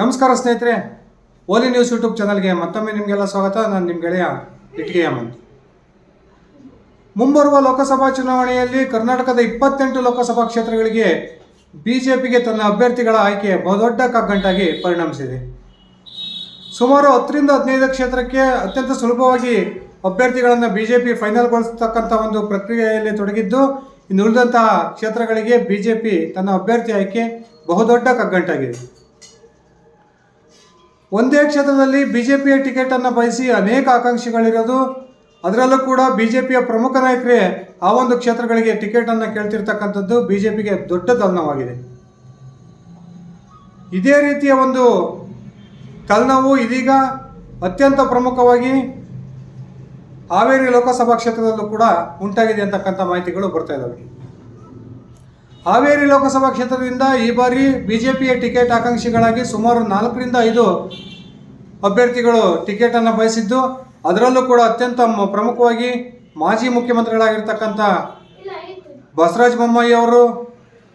ನಮಸ್ಕಾರ ಸ್ನೇಹಿತರೆ ಓಲಿ news YouTube ಚಾನಲ್ಗೆ ಮತ್ತೊಮ್ಮೆ ನಿಮಗೆಲ್ಲ ಸ್ವಾಗತ. ನಾನು ನಿಮ್ಮ ಗೆಳೆಯ ಇಟ್ಗೆ ಅಮಂತ್ ಮುಂಬರುವ ಲೋಕಸಭಾ ಚುನಾವಣೆಯಲ್ಲಿ ಕರ್ನಾಟಕದ ಇಪ್ಪತ್ತೆಂಟು ಲೋಕಸಭಾ ಕ್ಷೇತ್ರಗಳಿಗೆ ಬಿಜೆಪಿಗೆ ತನ್ನ ಅಭ್ಯರ್ಥಿಗಳ ಆಯ್ಕೆ ಬಹುದೊಡ್ಡ ಕಗ್ಗಂಟಾಗಿ ಪರಿಣಮಿಸಿದೆ. ಸುಮಾರು ಹತ್ತರಿಂದ ಹದಿನೈದು ಕ್ಷೇತ್ರಕ್ಕೆ ಅತ್ಯಂತ ಸುಲಭವಾಗಿ ಅಭ್ಯರ್ಥಿಗಳನ್ನು ಬಿಜೆಪಿ ಫೈನಲ್ಗೊಳಿಸ್ತಕ್ಕಂಥ ಒಂದು ಪ್ರಕ್ರಿಯೆಯಲ್ಲಿ ತೊಡಗಿದ್ದು, ಇನ್ನು ಉಳಿದಂತಹ ಕ್ಷೇತ್ರಗಳಿಗೆ ಬಿಜೆಪಿ ತನ್ನ ಅಭ್ಯರ್ಥಿ ಆಯ್ಕೆ ಬಹುದೊಡ್ಡ ಕಗ್ಗಂಟಾಗಿದೆ. ಒಂದೇ ಕ್ಷೇತ್ರದಲ್ಲಿ ಬಿ ಜೆ ಪಿಯ ಟಿಕೆಟನ್ನು ಬಯಸಿ ಅನೇಕ ಆಕಾಂಕ್ಷಿಗಳಿರೋದು. ಅದರಲ್ಲೂ ಕೂಡ ಬಿ ಜೆ ಪಿಯ ಪ್ರಮುಖ ನಾಯಕರೇ ಆ ಒಂದು ಕ್ಷೇತ್ರಗಳಿಗೆ ಟಿಕೆಟನ್ನು ಕೇಳ್ತಿರ್ತಕ್ಕಂಥದ್ದು ಬಿ ಜೆ ಪಿಗೆ ದೊಡ್ಡ ತಲೆನೋವಾಗಿದೆ ಇದೇ ರೀತಿಯ ಒಂದು ತಲ್ನವು ಇದೀಗ ಅತ್ಯಂತ ಪ್ರಮುಖವಾಗಿ ಹಾವೇರಿ ಲೋಕಸಭಾ ಕ್ಷೇತ್ರದಲ್ಲೂ ಕೂಡ ಉಂಟಾಗಿದೆ ಅಂತಕ್ಕಂಥ ಮಾಹಿತಿಗಳು ಬರ್ತಾ ಇದ್ದಾವೆ ಹಾವೇರಿ ಲೋಕಸಭಾ ಕ್ಷೇತ್ರದಿಂದ ಈ ಬಾರಿ ಬಿಜೆಪಿಯ ಟಿಕೆಟ್ ಆಕಾಂಕ್ಷಿಗಳಾಗಿ ಸುಮಾರು ನಾಲ್ಕರಿಂದ ಐದು ಅಭ್ಯರ್ಥಿಗಳು ಟಿಕೆಟನ್ನು ಬಯಸಿದ್ದು, ಅದರಲ್ಲೂ ಕೂಡ ಅತ್ಯಂತ ಪ್ರಮುಖವಾಗಿ ಮಾಜಿ ಮುಖ್ಯಮಂತ್ರಿಗಳಾಗಿರ್ತಕ್ಕಂಥ ಬಸವರಾಜ ಬೊಮ್ಮಾಯಿ ಅವರು,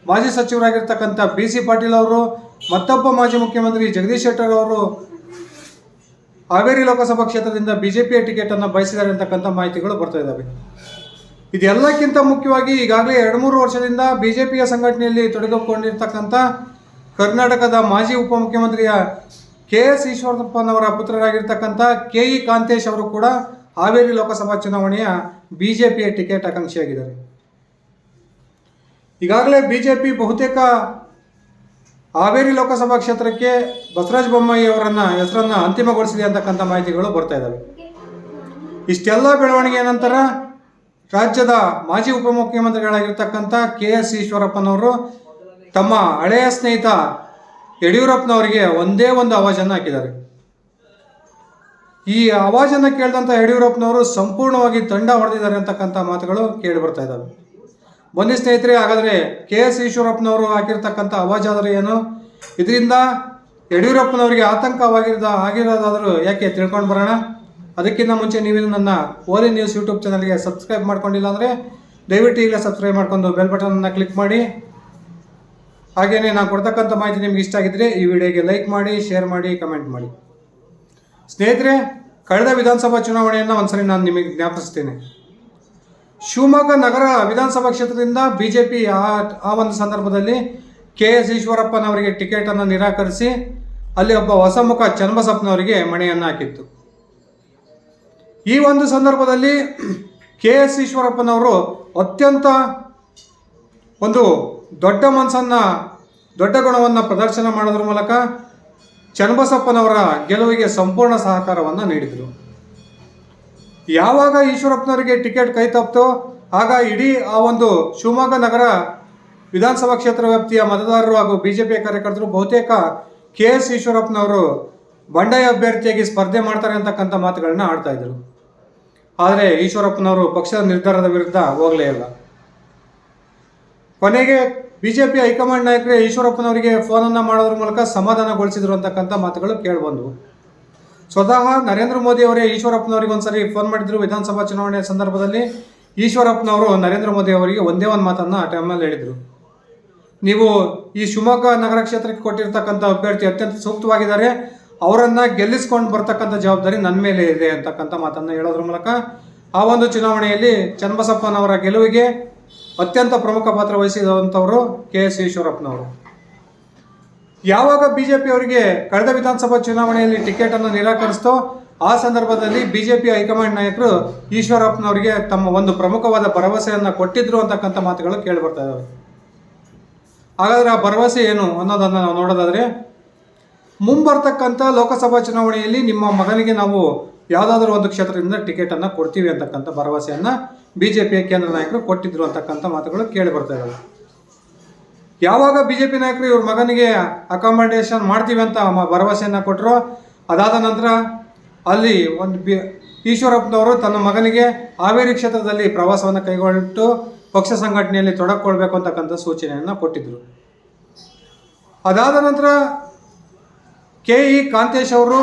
ಮಾಜಿ ಸಚಿವರಾಗಿರ್ತಕ್ಕಂಥ ಬಿ ಸಿ ಪಾಟೀಲ್ ಅವರು, ಮತ್ತೊಬ್ಬ ಮಾಜಿ ಮುಖ್ಯಮಂತ್ರಿ ಜಗದೀಶ್ ಶೆಟ್ಟರ್ ಅವರು ಹಾವೇರಿ ಲೋಕಸಭಾ ಕ್ಷೇತ್ರದಿಂದ ಬಿಜೆಪಿಯ ಟಿಕೆಟನ್ನು ಬಯಸಿದ್ದಾರೆ ಅಂತಕ್ಕಂಥ ಮಾಹಿತಿಗಳು ಬರ್ತಾ ಇದ್ದಾವೆ. ಇದೆಲ್ಲಕ್ಕಿಂತ ಮುಖ್ಯವಾಗಿ ಈಗಾಗಲೇ ಎರಡು ಮೂರು ವರ್ಷದಿಂದ ಬಿ ಜೆ ಪಿಯ ಸಂಘಟನೆಯಲ್ಲಿ ತೊಡಗಿಕೊಂಡಿರ್ತಕ್ಕಂಥ ಕರ್ನಾಟಕದ ಮಾಜಿ ಉಪಮುಖ್ಯಮಂತ್ರಿಯ ಕೆ ಎಸ್ ಈಶ್ವರಪ್ಪನವರ ಪುತ್ರರಾಗಿರ್ತಕ್ಕಂಥ ಕೆ ಇ ಕಾಂತೇಶ್ ಅವರು ಕೂಡ ಹಾವೇರಿ ಲೋಕಸಭಾ ಚುನಾವಣೆಯ ಬಿ ಜೆ ಪಿಯ ಟಿಕೆಟ್ ಆಕಾಂಕ್ಷಿಯಾಗಿದ್ದಾರೆ. ಈಗಾಗಲೇ ಬಿ ಜೆ ಪಿ ಬಹುತೇಕ ಹಾವೇರಿ ಲೋಕಸಭಾ ಕ್ಷೇತ್ರಕ್ಕೆ ಬಸವರಾಜ ಬೊಮ್ಮಾಯಿ ಅವರನ್ನ ಹೆಸರನ್ನ ಅಂತಿಮಗೊಳಿಸಿದೆ ಅಂತಕ್ಕಂಥ ಮಾಹಿತಿಗಳು ಬರ್ತಾ ಇದ್ದಾವೆ. ಇಷ್ಟೆಲ್ಲ ಬೆಳವಣಿಗೆಯ ನಂತರ ರಾಜ್ಯದ ಮಾಜಿ ಉಪಮುಖ್ಯಮಂತ್ರಿಗಳಾಗಿರ್ತಕ್ಕಂಥ ಕೆ ಎಸ್ ಈಶ್ವರಪ್ಪನವರು ತಮ್ಮ ಹಳೆಯ ಸ್ನೇಹಿತ ಯಡಿಯೂರಪ್ಪನವರಿಗೆ ಒಂದೇ ಒಂದು ಆವಾಜನ್ನು ಹಾಕಿದ್ದಾರೆ. ಈ ಆವಾಜನ್ನು ಕೇಳಿದಂಥ ಯಡಿಯೂರಪ್ಪನವರು ಸಂಪೂರ್ಣವಾಗಿ ತಂಡ ಹೊಡೆದಿದ್ದಾರೆ ಅಂತಕ್ಕಂಥ ಮಾತುಗಳು ಕೇಳಿ ಬರ್ತಾ ಇದ್ದಾವೆ. ಬನ್ನಿ ಸ್ನೇಹಿತರೆ, ಹಾಗಾದರೆ ಕೆ ಎಸ್ ಈಶ್ವರಪ್ಪನವರು ಹಾಕಿರ್ತಕ್ಕಂಥ ಆವಾಜ್ ಆದರೆ ಏನು? ಇದರಿಂದ ಯಡಿಯೂರಪ್ಪನವರಿಗೆ ಆತಂಕವಾಗಿರೋದ ಆಗಿರೋದಾದರೂ ಯಾಕೆ ತಿಳ್ಕೊಂಡು ಬರೋಣ? ಅದಕ್ಕಿಂತ ಮುಂಚೆ ನೀವೇನು ನನ್ನ ಓಲಿ ನ್ಯೂಸ್ ಯೂಟ್ಯೂಬ್ ಚಾನಲ್ಗೆ ಸಬ್ಸ್ಕ್ರೈಬ್ ಮಾಡ್ಕೊಂಡಿಲ್ಲ ಅಂದರೆ ದಯವಿಟ್ಟು ಈಗಲೇ ಸಬ್ಸ್ಕ್ರೈಬ್ ಮಾಡ್ಕೊಂಡು ಬೆಲ್ ಬಟನನ್ನು ಕ್ಲಿಕ್ ಮಾಡಿ. ಹಾಗೆಯೇ ನಾನು ಕೊಡ್ತಕ್ಕಂಥ ಮಾಹಿತಿ ನಿಮ್ಗೆ ಇಷ್ಟ ಆಗಿದ್ರೆ ಈ ವಿಡಿಯೋಗೆ ಲೈಕ್ ಮಾಡಿ, ಶೇರ್ ಮಾಡಿ, ಕಮೆಂಟ್ ಮಾಡಿ. ಸ್ನೇಹಿತರೆ, ಕಳೆದ ವಿಧಾನಸಭಾ ಚುನಾವಣೆಯನ್ನು ಒಂದ್ಸರಿ ನಾನು ನಿಮಗೆ ಜ್ಞಾಪಿಸ್ತೇನೆ ಶಿವಮೊಗ್ಗ ನಗರ ವಿಧಾನಸಭಾ ಕ್ಷೇತ್ರದಿಂದ ಬಿ ಬಿಜೆಪಿ ಆ ಆ ಒಂದು ಸಂದರ್ಭದಲ್ಲಿ ಕೆ ಎಸ್ ಈಶ್ವರಪ್ಪನವರಿಗೆ ಟಿಕೆಟನ್ನು ನಿರಾಕರಿಸಿ ಅಲ್ಲಿ ಒಬ್ಬ ಹೊಸ ಮುಖ ಚನ್ನಬಸಪ್ಪನವರಿಗೆ ಮಣೆಯನ್ನು ಹಾಕಿತ್ತು. ಈ ಒಂದು ಸಂದರ್ಭದಲ್ಲಿ ಕೆ ಎಸ್ ಈಶ್ವರಪ್ಪನವರು ಅತ್ಯಂತ ಒಂದು ದೊಡ್ಡ ಮನಸ್ಸನ್ನು, ದೊಡ್ಡ ಗುಣವನ್ನು ಪ್ರದರ್ಶನ ಮಾಡೋದ್ರ ಮೂಲಕ ಚನ್ನಬಸಪ್ಪನವರ ಗೆಲುವಿಗೆ ಸಂಪೂರ್ಣ ಸಹಕಾರವನ್ನು ನೀಡಿದರು. ಯಾವಾಗ ಈಶ್ವರಪ್ಪನವರಿಗೆ ಟಿಕೆಟ್ ಕೈ ತಪ್ಪಿತೋ ಆಗ ಇಡೀ ಆ ಒಂದು ಶಿವಮೊಗ್ಗ ನಗರ ವಿಧಾನಸಭಾ ಕ್ಷೇತ್ರ ವ್ಯಾಪ್ತಿಯ ಮತದಾರರು ಹಾಗೂ ಬಿಜೆಪಿ ಕಾರ್ಯಕರ್ತರು ಬಹುತೇಕ ಕೆ ಎಸ್ ಈಶ್ವರಪ್ಪನವರು ಬಂಡಾಯ ಅಭ್ಯರ್ಥಿಯಾಗಿ ಸ್ಪರ್ಧೆ ಮಾಡ್ತಾರೆ ಅಂತಕ್ಕಂಥ ಮಾತುಗಳನ್ನ ಆಡ್ತಾ ಇದ್ರು. ಆದರೆ ಈಶ್ವರಪ್ಪನವರು ಪಕ್ಷದ ನಿರ್ಧಾರದ ವಿರುದ್ಧ ಹೋಗಲೇ ಇಲ್ಲ. ಕೊನೆಗೆ ಬಿಜೆಪಿ ಹೈಕಮಾಂಡ್ ನಾಯಕರೇ ಈಶ್ವರಪ್ಪನವರಿಗೆ ಫೋನನ್ನು ಮಾಡೋದ್ರ ಮೂಲಕ ಸಮಾಧಾನಗೊಳಿಸಿದ್ರು ಅಂತಕ್ಕಂಥ ಮಾತುಗಳು ಕೇಳಿಬಂದವು. ಸ್ವತಃ ನರೇಂದ್ರ ಮೋದಿ ಅವರೇ ಈಶ್ವರಪ್ಪನವರಿಗೆ ಒಂದ್ಸರಿ ಫೋನ್ ಮಾಡಿದ್ರು ವಿಧಾನಸಭಾ ಚುನಾವಣೆಯ ಸಂದರ್ಭದಲ್ಲಿ. ಈಶ್ವರಪ್ಪನವರು ನರೇಂದ್ರ ಮೋದಿ ಅವರಿಗೆ ಒಂದೇ ಒಂದು ಮಾತನ್ನು ಆ ಟೈಮ್ನಲ್ಲಿ ಹೇಳಿದರು. ನೀವು ಈ ಶಿವಮೊಗ್ಗ ನಗರ ಕ್ಷೇತ್ರಕ್ಕೆ ಕೊಟ್ಟಿರ್ತಕ್ಕಂಥ ಅಭ್ಯರ್ಥಿ ಅತ್ಯಂತ ಸೂಕ್ತವಾಗಿದ್ದಾರೆ. ಅವರನ್ನು ಗೆಲ್ಲಿಸ್ಕೊಂಡು ಬರ್ತಕ್ಕಂಥ ಜವಾಬ್ದಾರಿ ನನ್ನ ಮೇಲೆ ಇದೆ ಅಂತಕ್ಕಂಥ ಮಾತನ್ನು ಹೇಳೋದ್ರ ಮೂಲಕ ಆ ಒಂದು ಚುನಾವಣೆಯಲ್ಲಿ ಚನ್ನಬಸಪ್ಪನವರ ಗೆಲುವಿಗೆ ಅತ್ಯಂತ ಪ್ರಮುಖ ಪಾತ್ರ ವಹಿಸಿದಂಥವರು ಕೆ ಎಸ್ ಈಶ್ವರಪ್ಪನವರು. ಯಾವಾಗ ಬಿಜೆಪಿ ಅವರಿಗೆ ಕಳೆದ ವಿಧಾನಸಭಾ ಚುನಾವಣೆಯಲ್ಲಿ ಟಿಕೆಟ್ ಅನ್ನು ನಿರಾಕರಿಸ್ತೋ ಆ ಸಂದರ್ಭದಲ್ಲಿ ಬಿಜೆಪಿ ಹೈಕಮಾಂಡ್ ನಾಯಕರು ಈಶ್ವರಪ್ಪನವರಿಗೆ ತಮ್ಮ ಒಂದು ಪ್ರಮುಖವಾದ ಭರವಸೆಯನ್ನು ಕೊಟ್ಟಿದ್ರು ಅಂತಕ್ಕಂಥ ಮಾತುಗಳು ಕೇಳಿ ಬರ್ತಾ ಇದ್ದಾವೆ ಹಾಗಾದ್ರೆ ಆ ಭರವಸೆ ಏನು ಅನ್ನೋದನ್ನು ನಾವು ನೋಡೋದಾದ್ರೆ ಮುಂಬರ್ತಕ್ಕಂಥ ಲೋಕಸಭಾ ಚುನಾವಣೆಯಲ್ಲಿ ನಿಮ್ಮ ಮಗನಿಗೆ ನಾವು ಯಾವುದಾದ್ರೂ ಒಂದು ಕ್ಷೇತ್ರದಿಂದ ಟಿಕೆಟನ್ನು ಕೊಡ್ತೀವಿ ಅಂತಕ್ಕಂಥ ಭರವಸೆಯನ್ನು ಬಿ ಜೆ ಪಿಯ ಕೇಂದ್ರ ನಾಯಕರು ಕೊಟ್ಟಿದ್ರು ಅಂತಕ್ಕಂಥ ಮಾತುಗಳು ಕೇಳಿ ಬರ್ತಾ ಇದ್ದಾವೆ ಯಾವಾಗ ಬಿ ಜೆ ಪಿ ನಾಯಕರು ಇವ್ರ ಮಗನಿಗೆ ಅಕಾಮಡೇಷನ್ ಮಾಡ್ತೀವಿ ಅಂತ ಭರವಸೆಯನ್ನು ಕೊಟ್ಟರು ಅದಾದ ನಂತರ ಅಲ್ಲಿ ಒಂದು ಬಿ ಈಶ್ವರಪ್ಪನವರು ತನ್ನ ಮಗನಿಗೆ ಹಾವೇರಿ ಕ್ಷೇತ್ರದಲ್ಲಿ ಪ್ರವಾಸವನ್ನು ಕೈಗೊಂಡು ಪಕ್ಷ ಸಂಘಟನೆಯಲ್ಲಿ ತೊಡಕೊಳ್ಬೇಕು ಅಂತಕ್ಕಂಥ ಸೂಚನೆಯನ್ನು ಕೊಟ್ಟಿದ್ದರು ಅದಾದ ನಂತರ ಕೆ ಇ ಕಾಂತೇಶ್ ಅವರು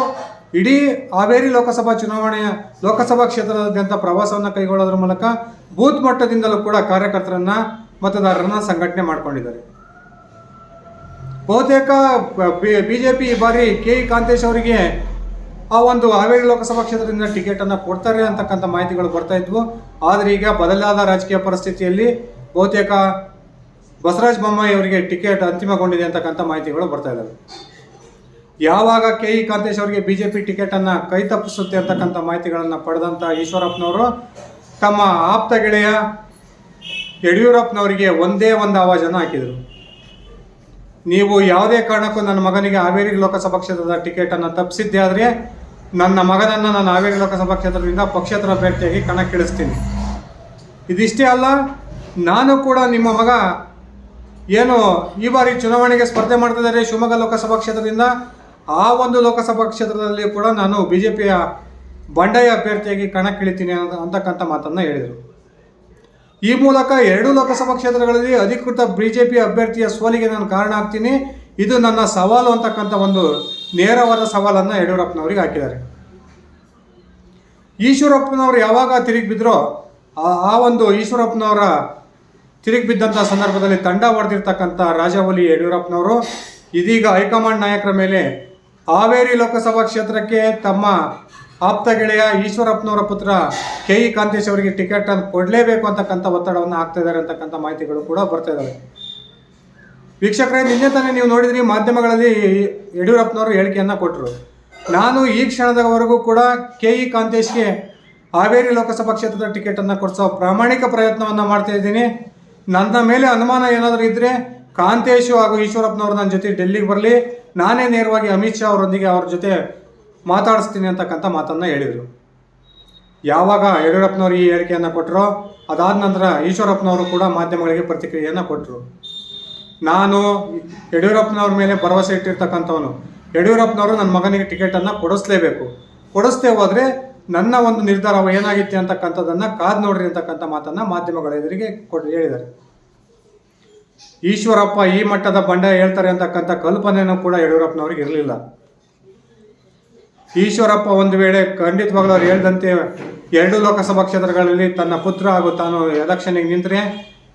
ಇಡೀ ಹಾವೇರಿ ಲೋಕಸಭಾ ಚುನಾವಣೆಯ ಲೋಕಸಭಾ ಕ್ಷೇತ್ರದಾದ್ಯಂತ ಪ್ರವಾಸವನ್ನು ಕೈಗೊಳ್ಳೋದ್ರ ಮೂಲಕ ಬೂತ್ ಮಟ್ಟದಿಂದಲೂ ಕೂಡ ಕಾರ್ಯಕರ್ತರನ್ನ ಮತದಾರರನ್ನ ಸಂಘಟನೆ ಮಾಡ್ಕೊಂಡಿದ್ದಾರೆ. ಬಹುತೇಕ ಬಿ ಜೆ ಪಿ ಈ ಬಾರಿ ಕೆ ಇ ಕಾಂತೇಶ್ ಅವರಿಗೆ ಆ ಒಂದು ಹಾವೇರಿ ಲೋಕಸಭಾ ಕ್ಷೇತ್ರದಿಂದ ಟಿಕೆಟನ್ನು ಕೊಡ್ತಾರೆ ಅಂತಕ್ಕಂಥ ಮಾಹಿತಿಗಳು ಬರ್ತಾ ಇದ್ವು. ಆದರೆ ಈಗ ಬದಲಾದ ರಾಜಕೀಯ ಪರಿಸ್ಥಿತಿಯಲ್ಲಿ ಬಹುತೇಕ ಬಸವರಾಜ ಬೊಮ್ಮಾಯಿ ಅವರಿಗೆ ಟಿಕೆಟ್ ಅಂತಿಮಗೊಂಡಿದೆ ಅಂತಕ್ಕಂಥ ಮಾಹಿತಿಗಳು ಬರ್ತಾ ಇದ್ದಾವೆ ಯಾವಾಗ ಕೆ ಇ ಕಾಂತೇಶ್ ಅವರಿಗೆ ಬಿ ಜೆ ಪಿ ಟಿಕೆಟನ್ನು ಕೈ ತಪ್ಪಿಸುತ್ತೆ ಅಂತಕ್ಕಂಥ ಮಾಹಿತಿಗಳನ್ನು ಪಡೆದಂಥ ಈಶ್ವರಪ್ಪನವರು, ತಮ್ಮ ಆಪ್ತ ಗೆಳೆಯ ಯಡಿಯೂರಪ್ಪನವರಿಗೆ ಒಂದೇ ಒಂದು ಆವಾಜನ್ನು ಹಾಕಿದರು. ನೀವು ಯಾವುದೇ ಕಾರಣಕ್ಕೂ ನನ್ನ ಮಗನಿಗೆ ಹಾವೇರಿ ಲೋಕಸಭಾ ಕ್ಷೇತ್ರದ ಟಿಕೆಟನ್ನು ತಪ್ಪಿಸಿದ್ದೆ ಆದರೆ ನನ್ನ ಮಗನನ್ನು ನಾನು ಹಾವೇರಿ ಲೋಕಸಭಾ ಕ್ಷೇತ್ರದಿಂದ ಪಕ್ಷೇತರ ಅಭ್ಯರ್ಥಿಯಾಗಿ ಕಣಕ್ಕಿಳಿಸ್ತೀನಿ. ಇದಿಷ್ಟೇ ಅಲ್ಲ, ನಾನು ಕೂಡ ನಿಮ್ಮ ಮಗ ಏನು ಈ ಬಾರಿ ಚುನಾವಣೆಗೆ ಸ್ಪರ್ಧೆ ಮಾಡ್ತಿದ್ದಾರೆ ಶಿವಮೊಗ್ಗ ಲೋಕಸಭಾ ಕ್ಷೇತ್ರದಿಂದ ಆ ಒಂದು ಲೋಕಸಭಾ ಕ್ಷೇತ್ರದಲ್ಲಿ ಕೂಡ ನಾನು ಬಿ ಜೆ ಪಿಯ ಬಂಡಾಯ ಅಭ್ಯರ್ಥಿಯಾಗಿ ಕಣಕ್ಕಿಳಿತೀನಿ ಅನ್ನೋ ಅಂತಕ್ಕಂಥ ಮಾತನ್ನು ಹೇಳಿದರು. ಈ ಮೂಲಕ ಎರಡು ಲೋಕಸಭಾ ಕ್ಷೇತ್ರಗಳಲ್ಲಿ ಅಧಿಕೃತ ಬಿ ಜೆ ಪಿ ಅಭ್ಯರ್ಥಿಯ ಸೋಲಿಗೆ ನಾನು ಕಾರಣ ಆಗ್ತೀನಿ. ಇದು ನನ್ನ ಸವಾಲು ಅಂತಕ್ಕಂಥ ಒಂದು ನೇರವಾದ ಸವಾಲನ್ನು ಯಡಿಯೂರಪ್ಪನವರಿಗೆ ಹಾಕಿದ್ದಾರೆ. ಈಶ್ವರಪ್ಪನವರು ಯಾವಾಗ ತಿರುಗಿ ಬಿದ್ದರೋ ಆ- ಒಂದು ಈಶ್ವರಪ್ಪನವರ ತಿರುಗಿ ಬಿದ್ದಂಥ ಸಂದರ್ಭದಲ್ಲಿ ತಂಡ ಹೊಡೆದಿರ್ತಕ್ಕಂಥ ರಾಜವಲಿ ಯಡಿಯೂರಪ್ಪನವರು, ಇದೀಗ ಹೈಕಮಾಂಡ್ ನಾಯಕರ ಮೇಲೆ ಹಾವೇರಿ ಲೋಕಸಭಾ ಕ್ಷೇತ್ರಕ್ಕೆ ತಮ್ಮ ಆಪ್ತ ಗೆಳೆಯ ಈಶ್ವರಪ್ಪನವರ ಪುತ್ರ ಕೆ ಇ ಕಾಂತೇಶ್ ಅವರಿಗೆ ಟಿಕೆಟ್ ಅನ್ನು ಕೊಡಲೇಬೇಕು ಅಂತಕ್ಕಂಥ ಒತ್ತಡವನ್ನು ಹಾಕ್ತಾ ಇದ್ದಾರೆ ಅಂತಕ್ಕಂಥ ಮಾಹಿತಿಗಳು ಕೂಡ ಬರ್ತಾ ಇದ್ದಾವೆ. ವೀಕ್ಷಕರೇ, ನಿನ್ನೆ ತಾನೇ ನೀವು ನೋಡಿದ್ರಿ, ಮಾಧ್ಯಮಗಳಲ್ಲಿ ಯಡಿಯೂರಪ್ಪನವರು ಹೇಳಿಕೆಯನ್ನು ಕೊಟ್ಟರು ನಾನು ಈ ಕ್ಷಣದವರೆಗೂ ಕೂಡ ಕೆ ಇ ಕಾಂತೇಶ್ಗೆ ಹಾವೇರಿ ಲೋಕಸಭಾ ಕ್ಷೇತ್ರದ ಟಿಕೆಟನ್ನು ಕೊಡಿಸೋ ಪ್ರಾಮಾಣಿಕ ಪ್ರಯತ್ನವನ್ನು ಮಾಡ್ತಾ ಇದ್ದೀನಿ. ನನ್ನ ಮೇಲೆ ಅನುಮಾನ ಏನಾದರೂ ಇದ್ದರೆ ಕಾಂತೇಶು ಹಾಗೂ ಈಶ್ವರಪ್ಪನವರು ನನ್ನ ಜೊತೆ ಡೆಲ್ಲಿಗೆ ಬರಲಿ. ನಾನೇ ನೇರವಾಗಿ ಅಮಿತ್ ಶಾ ಅವರೊಂದಿಗೆ ಅವ್ರ ಜೊತೆ ಮಾತಾಡಿಸ್ತೀನಿ ಅಂತಕ್ಕಂಥ ಮಾತನ್ನು ಹೇಳಿದರು. ಯಾವಾಗ ಯಡಿಯೂರಪ್ಪನವರು ಈ ಹೇಳಿಕೆಯನ್ನು ಕೊಟ್ಟರೋ ಅದಾದ ನಂತರ ಈಶ್ವರಪ್ಪನವರು ಕೂಡ ಮಾಧ್ಯಮಗಳಿಗೆ ಪ್ರತಿಕ್ರಿಯೆಯನ್ನು ಕೊಟ್ಟರು ನಾನು ಯಡಿಯೂರಪ್ಪನವ್ರ ಮೇಲೆ ಭರವಸೆ ಇಟ್ಟಿರ್ತಕ್ಕಂಥವನು. ಯಡಿಯೂರಪ್ಪನವರು ನನ್ನ ಮಗನಿಗೆ ಟಿಕೆಟನ್ನು ಕೊಡಿಸ್ಲೇಬೇಕು. ಕೊಡಿಸ್ತೇ ಹೋದರೆ ನನ್ನ ಒಂದು ನಿರ್ಧಾರ ಏನಾಗಿತ್ತು ಅಂತಕ್ಕಂಥದ್ದನ್ನು ಕಾದು ನೋಡ್ರಿ ಅಂತಕ್ಕಂಥ ಮಾತನ್ನು ಮಾಧ್ಯಮಗಳ ಎದುರಿಗೆ ಕೊಟ್ಟು ಹೇಳಿದ್ದಾರೆ. ಈಶ್ವರಪ್ಪ ಈ ಮಟ್ಟದ ಬಂಡ ಹೇಳ್ತಾರೆ ಅಂತಕ್ಕಂಥ ಕಲ್ಪನೆಯೂ ಕೂಡ ಯಡಿಯೂರಪ್ಪನವ್ರಿಗೆ ಇರಲಿಲ್ಲ. ಈಶ್ವರಪ್ಪ ಒಂದು ವೇಳೆ ಖಂಡಿತವಾಗ್ಲೂ ಅವ್ರು ಹೇಳ್ದಂತೆ ಎರಡು ಲೋಕಸಭಾ ಕ್ಷೇತ್ರಗಳಲ್ಲಿ ತನ್ನ ಪುತ್ರ ಹಾಗೂ ತಾನು ಎಲೆಕ್ಷನ್ಗೆ ನಿಂತರೆ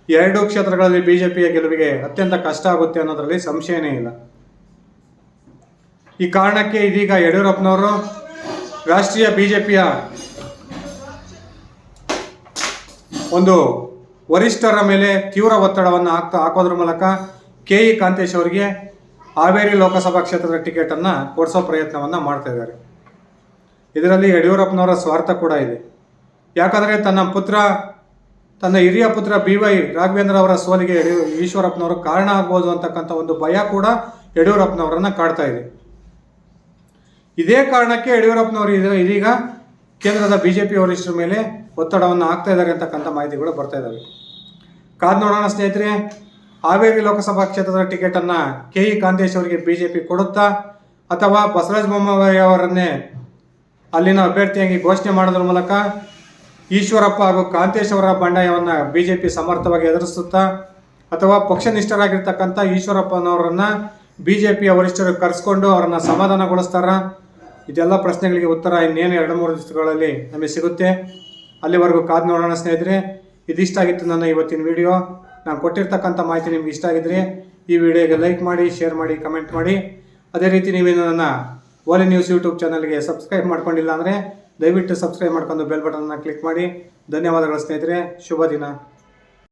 ಎರಡೂ ಕ್ಷೇತ್ರಗಳಲ್ಲಿ ಬಿ ಜೆ ಪಿಯ ಗೆಲುವಿಗೆ ಅತ್ಯಂತ ಕಷ್ಟ ಆಗುತ್ತೆ ಅನ್ನೋದರಲ್ಲಿ ಸಂಶಯನೇ ಇಲ್ಲ. ಈ ಕಾರಣಕ್ಕೆ ಇದೀಗ ಯಡಿಯೂರಪ್ಪನವರು ರಾಷ್ಟ್ರೀಯ ಬಿಜೆಪಿಯ ಒಂದು ವರಿಷ್ಠರ ಮೇಲೆ ತೀವ್ರ ಒತ್ತಡವನ್ನು ಹಾಕ್ತಾ ಹಾಕೋದ್ರ ಮೂಲಕ ಕೆ ಇ ಕಾಂತೇಶ್ ಅವರಿಗೆ ಹಾವೇರಿ ಲೋಕಸಭಾ ಕ್ಷೇತ್ರದ ಟಿಕೆಟನ್ನು ಕೊಡಿಸೋ ಪ್ರಯತ್ನವನ್ನು ಮಾಡ್ತಾ ಇದ್ದಾರೆ. ಇದರಲ್ಲಿ ಯಡಿಯೂರಪ್ಪನವರ ಸ್ವಾರ್ಥ ಕೂಡ ಇದೆ. ಯಾಕಂದರೆ ತನ್ನ ಪುತ್ರ, ತನ್ನ ಹಿರಿಯ ಪುತ್ರ ಬಿ ವೈ ರಾಘವೇಂದ್ರ ಅವರ ಸೋಲಿಗೆ ಯಡಿಯೂ ಈಶ್ವರಪ್ಪನವರು ಕಾರಣ ಆಗ್ಬೋದು ಅಂತಕ್ಕಂಥ ಒಂದು ಭಯ ಕೂಡ ಯಡಿಯೂರಪ್ಪನವರನ್ನು ಕಾಡ್ತಾ ಇದೆ. ಇದೇ ಕಾರಣಕ್ಕೆ ಯಡಿಯೂರಪ್ಪನವರು ಇದು ಇದೀಗ ಕೇಂದ್ರದ ಬಿ ಜೆ ಪಿ ವರಿಷ್ಠರ ಮೇಲೆ ಒತ್ತಡವನ್ನು ಹಾಕ್ತಾ ಇದ್ದಾರೆ ಅಂತಕ್ಕಂಥ ಮಾಹಿತಿಗಳು ಬರ್ತಾ ಇದ್ದಾವೆ ಕಾದ್ ನೋಡೋಣ ಸ್ನೇಹಿತರೆ, ಹಾವೇರಿ ಲೋಕಸಭಾ ಕ್ಷೇತ್ರದ ಟಿಕೆಟನ್ನು ಕೆ ಇ ಕಾಂತೇಶ್ ಅವರಿಗೆ ಬಿಜೆಪಿ ಕೊಡುತ್ತಾ, ಅಥವಾ ಬಸವರಾಜ ಬೊಮ್ಮಾಯಿ ಅವರನ್ನೇ ಅಲ್ಲಿನ ಅಭ್ಯರ್ಥಿಯಾಗಿ ಘೋಷಣೆ ಮಾಡೋದ್ರ ಮೂಲಕ ಈಶ್ವರಪ್ಪ ಹಾಗೂ ಕಾಂತೇಶ್ ಅವರ ಬಂಡಾಯವನ್ನು ಬಿ ಜೆ ಸಮರ್ಥವಾಗಿ ಎದುರಿಸುತ್ತಾ, ಅಥವಾ ಪಕ್ಷನಿಷ್ಠರಾಗಿರ್ತಕ್ಕಂಥ ಈಶ್ವರಪ್ಪನವರನ್ನ ಬಿ ಜೆ ವರಿಷ್ಠರು ಕರೆಸ್ಕೊಂಡು ಅವರನ್ನು ಸಮಾಧಾನಗೊಳಿಸ್ತಾರ? ಇದೆಲ್ಲ ಪ್ರಶ್ನೆಗಳಿಗೆ ಉತ್ತರ ಇನ್ನೇನು ಎರಡು ಮೂರು ದಿವಸಗಳಲ್ಲಿ ನಮಗೆ ಸಿಗುತ್ತೆ. ಅಲ್ಲಿವರೆಗೂ ಕಾದು ನೋಡೋಣ ಸ್ನೇಹಿತರೆ. ಇದಿಷ್ಟಾಗಿತ್ತು ನನ್ನ ಇವತ್ತಿನ ವಿಡಿಯೋ. ನಾನು ಕೊಟ್ಟಿರ್ತಕ್ಕಂಥ ಮಾಹಿತಿ ನಿಮ್ಗೆ ಇಷ್ಟ ಆಗಿದ್ರೆ ಈ ವಿಡಿಯೋಗೆ ಲೈಕ್ ಮಾಡಿ, ಶೇರ್ ಮಾಡಿ, ಕಮೆಂಟ್ ಮಾಡಿ. ಅದೇ ರೀತಿ ನೀವೇನು ನನ್ನ ಓಲಿ ನ್ಯೂಸ್ ಯೂಟ್ಯೂಬ್ ಚಾನಲ್ಗೆ ಸಬ್ಸ್ಕ್ರೈಬ್ ಮಾಡ್ಕೊಂಡಿಲ್ಲ ಅಂದರೆ ದಯವಿಟ್ಟು ಸಬ್ಸ್ಕ್ರೈಬ್ ಮಾಡ್ಕೊಂಡು ಬೆಲ್ ಬಟನನ್ನು ಕ್ಲಿಕ್ ಮಾಡಿ. ಧನ್ಯವಾದಗಳು ಸ್ನೇಹಿತರೆ. ಶುಭ ದಿನ.